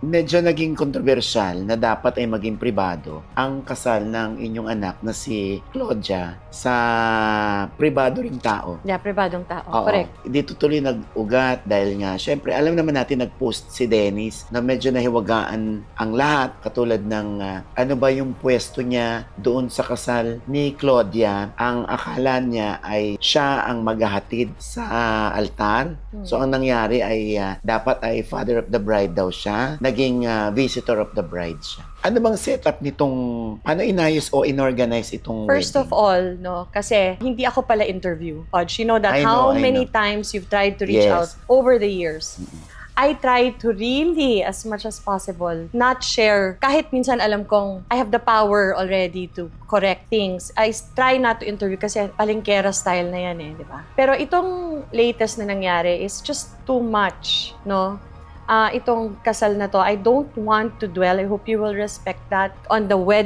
medyo naging kontrobersyal na dapat ay maging pribado ang kasal ng inyong anak na si Claudia sa pribado ring tao. Yeah, pribadong tao. Oo. Correct. Dito tuloy nag-ugat dahil nga, syempre, alam naman natin nag-post si Dennis na medyo nahiwagaan ang lahat katulad ng ah, ano ba yung pwesto niya doon sa kasal ni Claudia. Ang akala niya ay siya ang maghahatid sa altar. Hmm. So ang nangyari ay ah, dapat ay father of the bride daw siya. Naging ah, visitor of the bride siya. Ano bang setup nitong, paano inayos o inorganize itong First of wedding? all, no, kasi hindi ako pala interview. Podge, you know that I how know, I many know. times you've tried to reach Yes. out over the years. I try to really, as much as possible, not share. Kahit minsan alam kong I have the power already to correct things. I try not to interview kasi palingkera style na yan eh, di ba? Pero itong latest na nangyari is just too much, no? Ah, itong kasal na to, I don't want to dwell. I hope you will respect that on the wedding